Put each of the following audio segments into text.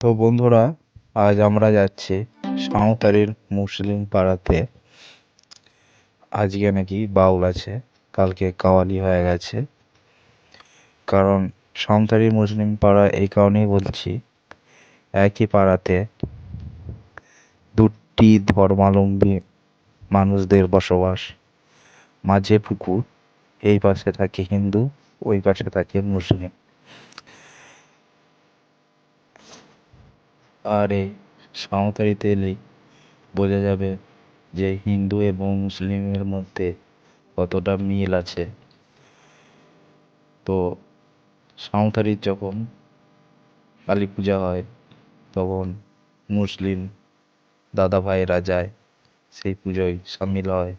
তো বন্ধুরা, আজ আমরা যাচ্ছি সাঁওতালির মুসলিম পাড়াতে। আজকে নাকি বাউল আছে, কালকে কাওয়ালি হয়ে গেছে। কারণ সাঁওতালি মুসলিম পাড়া এই কারণেই বলছি, একই পাড়াতে দুটি ধর্মাবলম্বী মানুষদের বসবাস। মাঝে পুকুর, এই পাশে থাকে হিন্দু, ওই পাশে থাকে মুসলিম। আর এই সাঁওতালিতে বোঝা যাবে যে হিন্দু এবং মুসলিমের মধ্যে কতটা মিল আছে। তো সাঁওতালির যখন কালী পূজা হয়, তখন মুসলিম দাদা ভাইয়েরা যায়, সেই পুজোয় সামিল হয়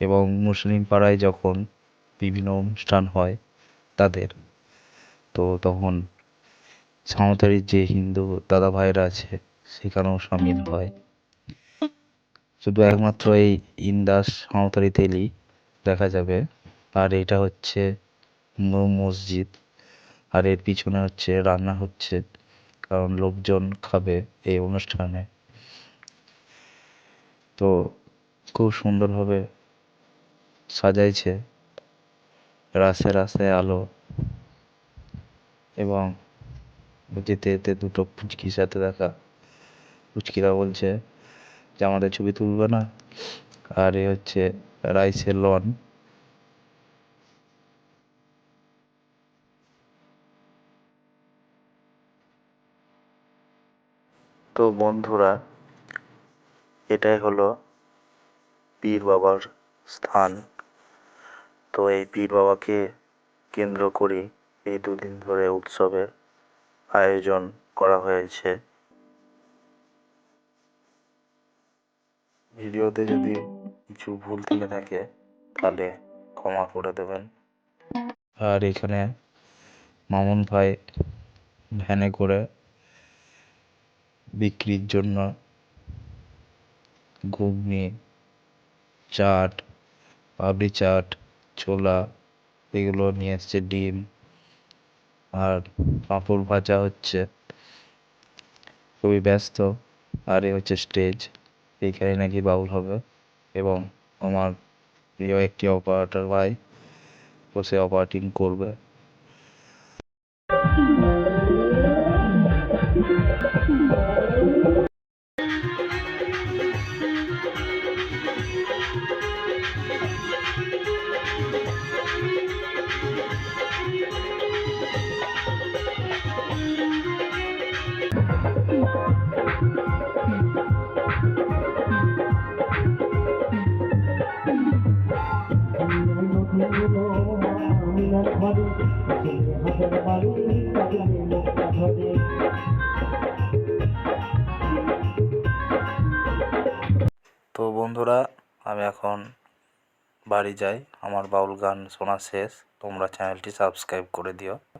এবং মুসলিম পাড়ায় যখন বিভিন্ন অনুষ্ঠান হয় তাদের, তো তখন সাঁওতালির যে হিন্দু দাদা ভাইয়েরা আছে সেখানেও সামিল হয় শুধু একমাত্র এই ইন্দাস সাঁওতালিতে এলেই দেখা যাবে। আর এটা হচ্ছে মসজিদ। আর এর পিছনে হচ্ছে, রান্না হচ্ছে, কারণ লোকজন খাবে এই অনুষ্ঠানে। তো খুব সুন্দরভাবে সাজাইছে। রাস্তায় রাস্তায় আলো এবং যেতে যেতে দুটো পুচকির সাথে দেখা। পুচকিরা বলছে যে, আমাদের ছবি তুলবে না। আর এ হচ্ছে রাইসের লন। তো বন্ধুরা, এটাই হলো পীর বাবার স্থান। তো এই পীর বাবাকে কেন্দ্র করে এই দুদিন ধরে উৎসবের আয়োজন করা হয়েছে। ভিডিওতে যদি কিছু ভুল থেকে থাকে, তাহলে ক্ষমা করে দেবেন। আর এখানে মামুন ভাই ভ্যানে করে বিক্রির জন্য ঘুগনি, চাট পাপড়ি চাট, ছোলা, এগুলো নিয়ে এসছে ডিম। আর পাঁপড় ভাজা হচ্ছে। খুবই ব্যস্ত। আর এ হচ্ছে স্টেজ এইখানে নাকি বাউল হবে। এবং আমার প্রিয় একটি অপারেটর ভাই বসে অপারেটিং করবে। তো বন্ধুরা, আমি এখন বাড়ি যাই। আমার বাউল গান শোনা শেষ। তোমরা চ্যানেলটি সাবস্ক্রাইব করে দিও।